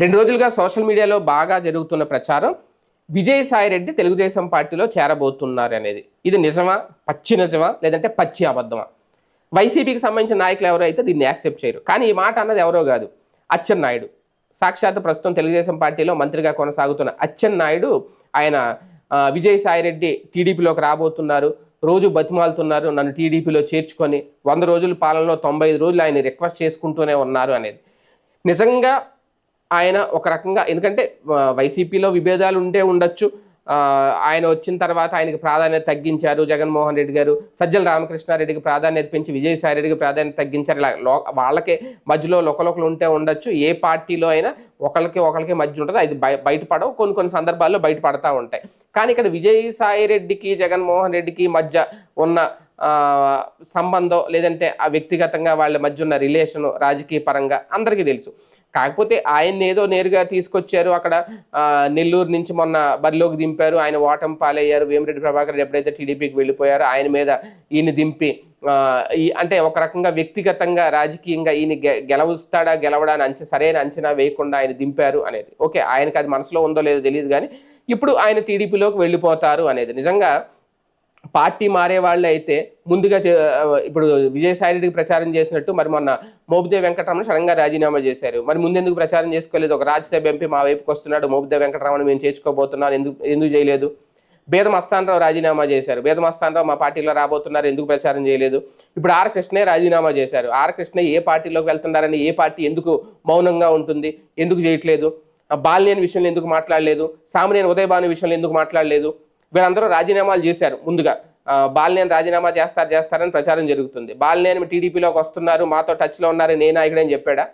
రెండు రోజులుగా సోషల్ మీడియాలో బాగా జరుగుతున్న ప్రచారం విజయసాయి రెడ్డి తెలుగుదేశం పార్టీలో చేరబోతున్నారు అనేది. ఇది నిజమా? పచ్చి నిజమా? లేదంటే పచ్చి అబద్ధమా? వైసీపీకి సంబంధించిన నాయకులు ఎవరో అయితే దీన్ని యాక్సెప్ట్ చేయరు. కానీ ఈ మాట అన్నది ఎవరో కాదు అచ్చెన్నాయుడు సాక్షాత్ ప్రస్తుతం తెలుగుదేశం పార్టీలో మంత్రిగా కొనసాగుతున్న అచ్చెన్నాయుడు ఆయన విజయసాయి రెడ్డి టీడీపీలోకి రాబోతున్నారు. రోజు బతిమాలుతున్నారు నన్ను టీడీపీలో చేర్చుకొని. వంద రోజుల పాలనలో తొంభై రోజులు ఆయన రిక్వెస్ట్ చేసుకుంటూనే ఉన్నారు అనేది. నిజంగా ఆయన ఒక రకంగా ఎందుకంటే వైసీపీలో విభేదాలు ఉంటే ఉండొచ్చు. ఆయన వచ్చిన తర్వాత ఆయనకి ప్రాధాన్యత తగ్గించారు జగన్మోహన్ రెడ్డి గారు. సజ్జల రామకృష్ణారెడ్డికి ప్రాధాన్యత పెంచి విజయసాయి రెడ్డికి ప్రాధాన్యత తగ్గించారు. ఇలా లో వాళ్ళకే మధ్యలో లోకలోకలు ఉంటే ఉండొచ్చు. ఏ పార్టీలో అయినా ఒకరికి ఒకరికి మధ్య ఉంటుంది. అది బయటపడవు. కొన్ని కొన్ని సందర్భాల్లో బయటపడతా ఉంటాయి. కానీ ఇక్కడ విజయసాయి రెడ్డికి జగన్మోహన్ రెడ్డికి మధ్య ఉన్న సంబంధం లేదంటే ఆ వ్యక్తిగతంగా వాళ్ళ మధ్య ఉన్న రిలేషను రాజకీయ పరంగా అందరికీ తెలుసు. కాకపోతే ఆయన్ని ఏదో నేరుగా తీసుకొచ్చారు. అక్కడ నెల్లూరు నుంచి మొన్న బరిలోకి దింపారు. ఆయన ఓటం పాలయ్యారు. వేమిరెడ్డి ప్రభాకర్ రెడ్డి ఎప్పుడైతే టీడీపీకి వెళ్ళిపోయారో ఆయన మీద ఈయన దింపి ఈ అంటే ఒక రకంగా వ్యక్తిగతంగా రాజకీయంగా ఈయన గె- గెలవుస్తాడా గెలవడా అని సరైన అంచనా వేయకుండా ఆయన దింపారు అనేది. ఓకే ఆయనకి అది మనసులో ఉందో లేదో తెలియదు కానీ ఇప్పుడు ఆయన టీడీపీలోకి వెళ్ళిపోతారు అనేది. నిజంగా పార్టీ మారే వాళ్ళు అయితే ముందుగా చే- ఇప్పుడు విజయసాయి రెడ్డికి ప్రచారం చేసినట్టు మరి మొన్న మోబుదే వెంకటరమణ సడన్గా రాజీనామా చేశారు. మరి ముందెందుకు ప్రచారం చేసుకోలేదు? ఒక రాజ్యసభ ఎంపీ మా వైపుకి వస్తున్నాడు మోబుదే వెంకటరమణ మేము చేర్చుకోబోతున్నాను ఎందుకు ఎందుకు చేయలేదు? బేదం అస్థానరావు రాజీనామా చేశారు. బేదం అస్థానరావు మా పార్టీలో రాబోతున్నారు ఎందుకు ప్రచారం చేయలేదు? ఇప్పుడు ఆర్ కృష్ణే రాజీనామా చేశారు. ఆర్ కృష్ణ ఏ పార్టీలోకి వెళ్తున్నారని ఏ పార్టీ ఎందుకు మౌనంగా ఉంటుంది ఎందుకు చేయట్లేదు? ఆ బాలినేని విషయంలో ఎందుకు మాట్లాడలేదు? సామినేని ఉదయభాను విషయంలో ఎందుకు మాట్లాడలేదు? వీళ్ళందరూ రాజీనామాలు చేశారు. ముందుగా బాలినేని రాజీనామా చేస్తారు చేస్తారని ప్రచారం జరుగుతుంది. బాలినేని టీడీపీలోకి వస్తున్నారు మాతో టచ్లో ఉన్నారు నే నాయకుడని చెప్పాడా?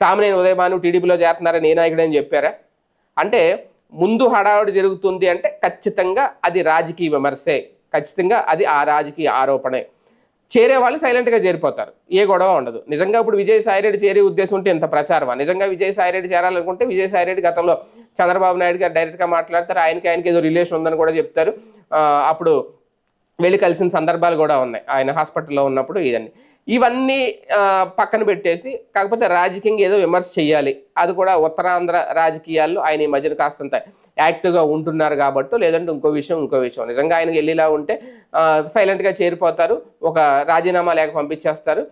సామినేని ఉదయభాను టీడీపీలో చేరుతున్నారని నే నాయకుడని చెప్పారా? అంటే ముందు హడావుడి జరుగుతుంది అంటే ఖచ్చితంగా అది రాజకీయ విమర్శే. ఖచ్చితంగా అది ఆ రాజకీయ ఆరోపణే. చేరే వాళ్ళు సైలెంట్గా చేరిపోతారు. ఏ గొడవ ఉండదు. నిజంగా ఇప్పుడు విజయసాయిరెడ్డి చేరే ఉద్దేశం ఉంటే ఇంత ప్రచారమా? నిజంగా విజయసాయిరెడ్డి చేరాలనుకుంటే విజయసాయిరెడ్డి గతంలో చంద్రబాబు నాయుడు గారు డైరెక్ట్గా మాట్లాడతారు. ఆయనకి ఆయనకి ఏదో రిలేషన్ ఉందని కూడా చెప్తారు. అప్పుడు వెళ్ళి కలిసిన సందర్భాలు కూడా ఉన్నాయి. ఆయన హాస్పిటల్లో ఉన్నప్పుడు ఇవన్నీ. ఇవన్నీ పక్కన పెట్టేసి కాకపోతే రాజకీయంగా ఏదో విమర్శ చేయాలి అది కూడా ఉత్తరాంధ్ర రాజకీయాల్లో ఆయన ఈ మధ్యన కాస్తంత యాక్టివ్గా ఉంటున్నారు కాబట్టి లేదంటే ఇంకో విషయం ఇంకో విషయం. నిజంగా ఆయనకి వెళ్ళిలా ఉంటే సైలెంట్గా చేరిపోతారు. ఒక రాజీనామా లేక పంపించేస్తారు.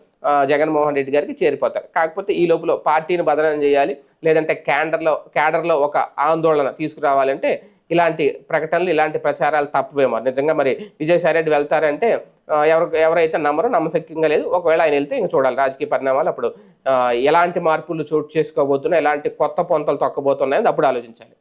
జగన్మోహన్ రెడ్డి గారికి చేరిపోతారు. కాకపోతే ఈ లోపల పార్టీని బదనం చేయాలి లేదంటే క్యాడర్లో క్యాడర్లో ఒక ఆందోళన తీసుకురావాలంటే ఇలాంటి ప్రకటనలు ఇలాంటి ప్రచారాలు తప్పవేమో. నిజంగా మరి విజయసాయి రెడ్డి వెళ్తారంటే ఎవరు ఎవరైతే నమ్మరో నమ్మశక్యంగా లేదు. ఒకవేళ ఆయన వెళ్తే ఇంకా చూడాలి రాజకీయ పరిణామాలు అప్పుడు ఎలాంటి మార్పులు చోటు చేసుకోబోతున్నాయి ఎలాంటి కొత్త పొంతలు తొక్కబోతున్నాయని అప్పుడు ఆలోచించాలి.